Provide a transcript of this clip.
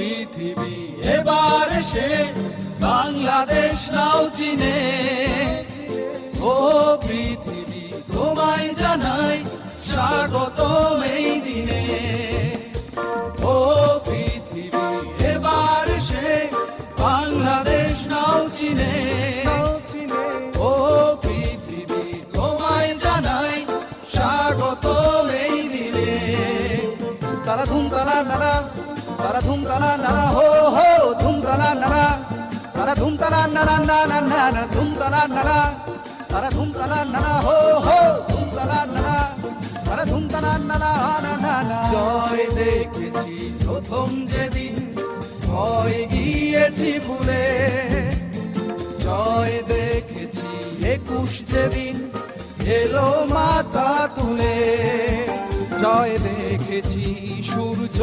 পৃথিবী। এবার সে বাংলাদেশ, নাও চিনে। ও পৃথিবী, তোমায় জানাই স্বাগত এই দিনে ও পৃথিবী, এবার সে বাংলাদেশ, নাও চিনে। ও পৃথিবী জানাই স্বাগত এই দিনে তারা ধুম তারা নারা তারা ধুম নারা হো হো, ধুম তারা নারা তারা ধুম তারা নারা না না না না, ধুম তারা নারা তারা ধুম নারা হো হো, ধুম তারা নারা তারা ধুম তারা নারা না না না। জয় দেখেছি প্রথম যেদিন, ভয় গিয়েছি ভুলে। জয় দেখেছি একুশ যেদিন, এলো মাথা তুলে। জয় দেখেছি সূর্য